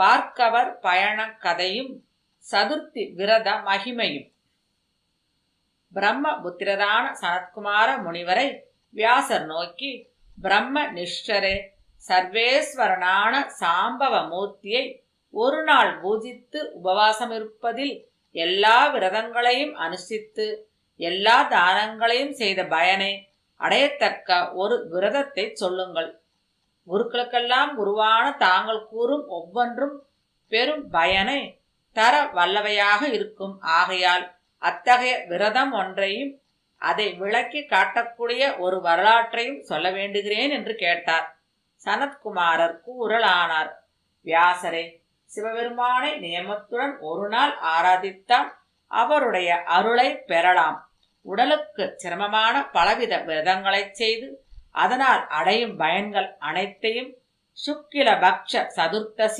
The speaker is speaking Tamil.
பார்க்கவர் பயண கதையும் சதுர்த்தி விரத மகிமையும். பிரம்ம புத்திரதான சனத்குமார முனிவரை வியாசர் நோக்கி பிரம்ம நிஷ்டரே சர்வேஸ்வரனான சாம்பவ மூர்த்தியை ஒரு நாள் பூஜித்து உபவாசம் இருப்பதில் எல்லா விரதங்களையும் அனுஷ்டித்து எல்லா தானங்களையும் செய்த பயனை அடையத்தக்க ஒரு விரதத்தை சொல்லுங்கள். குருக்களுக்கெல்லாம் குருவான தாங்கள் கூறும் ஒவ்வொன்றும் பெரும் பயனை தர வல்லவையாக இருக்கும். ஆகையால் அத்தகைய விரதம் ஒன்றையும் அதை விளக்கி காட்டக்கூடிய ஒரு வரலாற்றையும் சொல்ல வேண்டுகிறேன் என்று கேட்டார். சனத்குமாரர் கூறலானார். வியாசரே சிவபெருமானை நியமத்துடன் ஒரு நாள் ஆராதித்தால் அவருடைய அருளை பெறலாம். உடலுக்கு சிரமமான பலவித விரதங்களைச் செய்து அதனால் அடையும் பயன்கள் அனைத்தையும் சுக்கில பக்ஷ சதுர்த்தசி